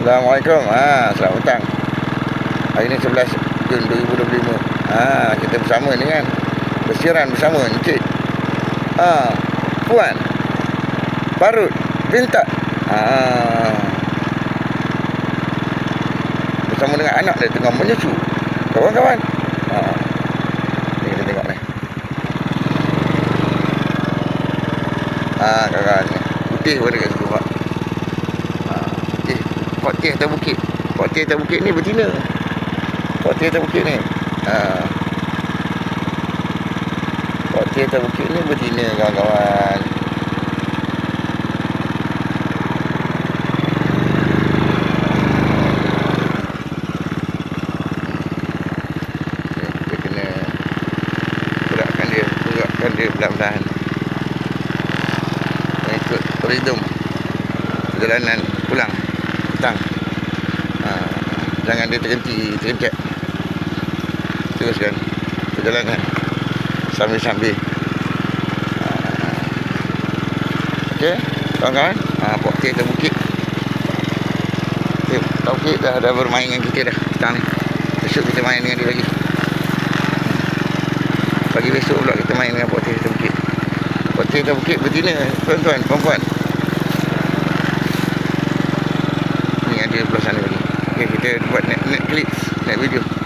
Assalamualaikum. Ha, selamat petang. Hari ni 11 Jun 2025. Ha, kita bersama ni kan. Bersiaran bersama Encik. Ha, Puan. Barut. Bintak. Ha. Bersama dengan anak dia tengah menyusu. Kawan-kawan. Ha. Ni kita tengok ni. Ha, kawan-kawan. Putih pun dekat situ, Pak. Putih atas bukit. Putih atas bukit ni betina. Putih atas bukit ni. Ha. Putih atas bukit ni betina, kawan-kawan. Kita kena gerakkan dia, gerakkan dia. Mengikut rhythm perjalanan pulang petang. Ha, jangan dia terhenti, terhenti. Teruskan perjalanan sambil-sambil. Ha, Okey, kawan-kawan. Ha, Pokok atas bukit. Taufik dah, dah bermain dengan kita dah petang ni. Besok kita main dengan dia lagi. Pagi besok pula kita main dengan Pokok atas bukit. Pokok atas bukit betina, tuan-tuan, puan-puan. Buat net, net clips, net video.